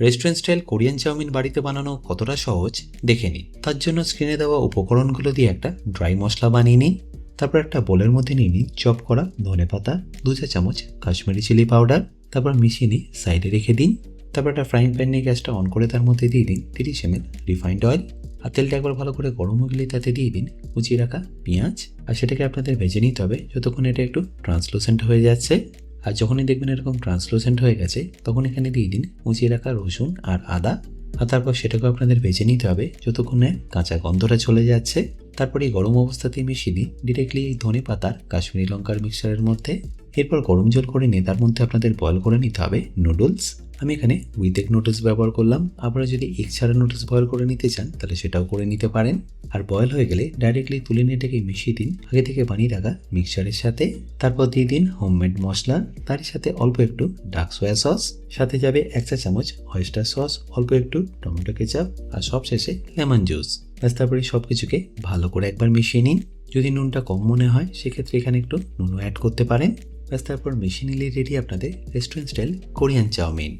Restaurant style Korean chowmein বাড়িতে বানানো কতটা সহজ, দেখে নিন। তার জন্য স্ক্রিনে দেওয়া উপকরণগুলো দিয়ে একটা ড্রাই মশলা বানিয়ে নিন। তারপর একটা বোলের মধ্যে নিয়ে নিন চপ করা ধনে পাতা, দু চা চামচ কাশ্মীরি চিলি পাউডার তারপর মিশিয়ে নিই সাইডে রেখে দিন। তারপর একটা ফ্রাইং প্যান নিয়ে গ্যাসটা অন করে তার মধ্যে দিয়ে দিন তিরিশ এম এল রিফাইন্ড অয়েল আর তেলটা একবার ভালো করে গরম হয়ে গেলে তাতে দিয়ে দিন কুচিয়ে রাখা পেঁয়াজ। আর সেটাকে আপনাদের ভেজে নিতে হবে যতক্ষণ এটা একটু ট্রান্সলুসেন্ট হয়ে যাচ্ছে। আর যখনই দেখবেন এরকম ট্রান্সলুসেন্ট হয়ে গেছে, তখন এখানে দিয়ে দিন মুচিয়ে রাখা রসুন আর আদা। আর তারপর সেটাকে আপনাদের বেছে নিতে হবে যতক্ষণে কাঁচা গন্ধটা চলে যাচ্ছে। তারপরে এই গরম অবস্থাতেই মিশিয়ে দিই ডিরেক্টলি এই ধনে পাতার কাশ্মীরি লঙ্কার মিক্সচারের মধ্যে। এরপর গরম জল করে নিয়ে তার মধ্যে আপনাদের বয়ল করে নিতে হবে নুডলস আমি এখানে উইথ এগ নুডলস ব্যবহার করলাম। আপনারা যদি এগ ছাড়া নুডলস বয়ল করে নিতে চান, তাহলে সেটাও করে নিতে পারেন। আর বয়ল হয়ে গেলে ডাইরেক্টলি তুলে নিয়ে এটাকে মিশিয়ে দিন। আগে থেকে বানিয়ে রাখা মিক্সচারের সাথে। তারপর দিয়ে দিন হোমমেড মশলা। তারই সাথে অল্প একটু ডার্ক সোয়া সস সাথে যাবে এক চা চামচ অয়েস্টার সস অল্প একটু টমেটো কেচাপ আর সব শেষে লেমন জুস ব্যাস, তারপরে সব কিছুকে ভালো করে একবার মিশিয়ে নিন। যদি নুনটা কম মনে হয়, সেক্ষেত্রে এখানে একটু নুনও অ্যাড করতে পারেন। ব্যাস তারপর মেশিন নিলে রেডি আপনাদের রেস্টুরেন্ট স্টাইল কোরিয়ান চাউমিন।